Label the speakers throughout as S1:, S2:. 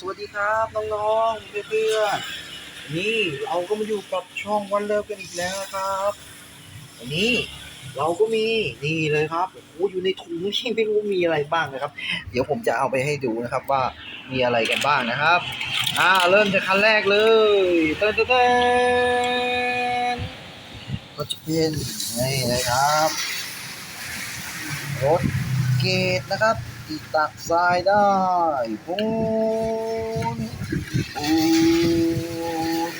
S1: สวัสดีครับน้องๆเพื่อนๆนี่เราก็มาอยู่กับช่องวันเลิฟกันอีกแล้วครับวันนี้เราก็มีนี่เลยครับโอ้อยู่ในถุงที่ไม่รู้มีอะไรบ้างนะครับ เดี๋ยวผมจะเอาไปให้ดูนะครับว่ามีอะไรกันบ้างนะครับอ่าเริ่มจากคันแรกเลยเต้นเต้นเต้นก็จะเป็นนี่เลยครับรถเกตนะครับ ที่ตักทรายได้ปูนปูน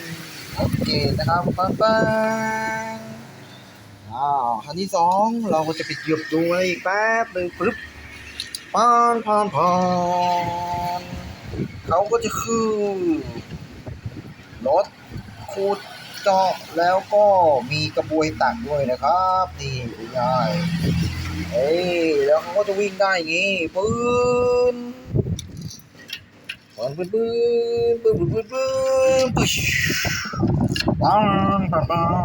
S1: รถเกตนะครับปังปังอ้าวคันที่สองเราก็จะไปหยียบดูอะไรอีกแป๊บหนึ่งปึ๊บปานพานพานเขาก็จะคือรถขุด เจาะแล้วก็มีกระบวยตักด้วยนะครับนี่ง่ายเอ้ยแล้วเขาก็จะวิ่งได้อย่างงี้ปืนปืนปืนปืนปืนปืนปืนปืนปึ๊ชปังปังปัง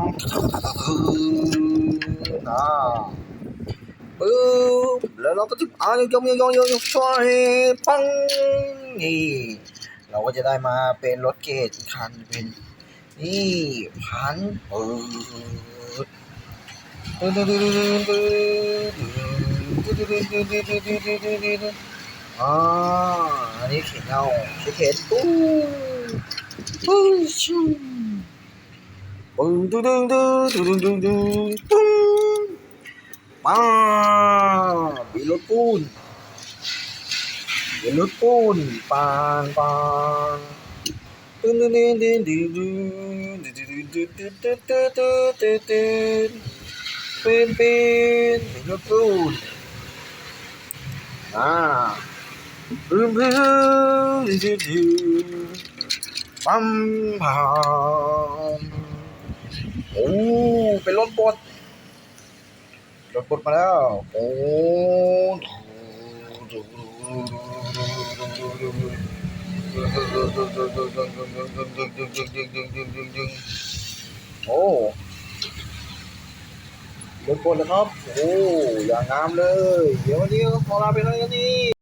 S1: อ่าปึ๊บแล้วเราก็จะอ่ายองยองยองยองยองช่วยปังนี่เราก็จะได้มาเป็นรถเกตอีกคันเป็น นี่พันปืดตึ้งตึ้งตึ้งตึ้งตึ้งตึ้งตึ้งตึ้งตึ้งตึ้งตึ้งตึ้งตึ้งตึ้งตึ้งอ่าอันนี้เข็นเอาเข็นตู้ตู้ชูปึ้งตึ้งตึ้งตึ้งตึ้งตึ้งตึ้งตึ้งมามีรถปูนมีรถปูนปานปานตึ้ง ปีนปีนหนึ่งปูนอ่าปืนปืนดืดดืดปั๊มพามโอ้เป็นรถบดรถบดมาแล้วโอ้ดูดูดูดูดูดู โอ้รถกดนะครับ โอ้ อย่างงามเลย เดี๋ยววันนี้ขอลาไปเท่านี้